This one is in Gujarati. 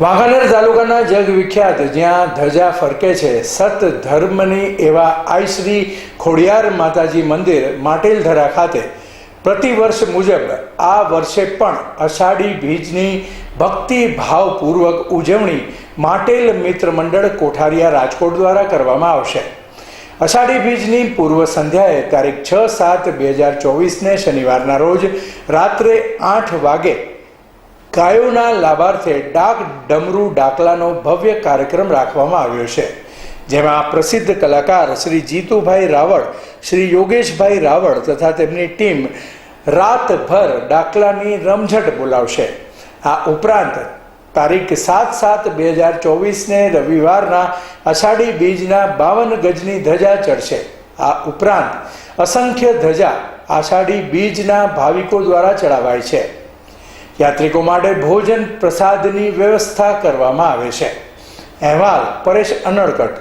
વાંકાનેર તાલુકાના જગ વિખ્યાત, જ્યાં ધજા ફરકે છે, સત ધર્મની એવા આઈ શ્રી ખોડિયાર માતાજી મંદિર માટેલધરા ખાતે. પ્રતિવર્ષ મુજબ આ વર્ષે પણ અષાઢી બીજની ભક્તિ ભાવપૂર્વક ઉજવણી માટેલ મિત્ર મંડળ કોઠારિયા રાજકોટ દ્વારા કરવામાં આવશે. અષાઢી બીજની પૂર્વ સંધ્યાએ તારીખ છ સાત બે હજાર ચોવીસને શનિવારના રોજ રાત્રે આઠ વાગે ગાયોના લાભાર્થે ડાક ડમરૂ ડાકલાનો ભવ્ય કાર્યક્રમ રાખવામાં આવ્યો છે, જેમાં પ્રસિદ્ધ કલાકાર શ્રી જીતુભાઈ રાવળ, શ્રી યોગેશભાઈ રાવળ તથા તેમની ટીમ રાતભર ડાકલાની રમઝટ બોલાવશે. આ ઉપરાંત તારીખ સાત સાત બે હજાર ચોવીસને રવિવારના અષાઢી બીજના બાવન ગજની ધજા ચડશે. આ ઉપરાંત અસંખ્ય ધજા આષાઢી બીજના ભાવિકો દ્વારા ચડાવાય છે. યાત્રિકો માટે ભોજન પ્રસાદની વ્યવસ્થા કરવામાં આવે છે. અહેવાલ પરેશ અનડકટ.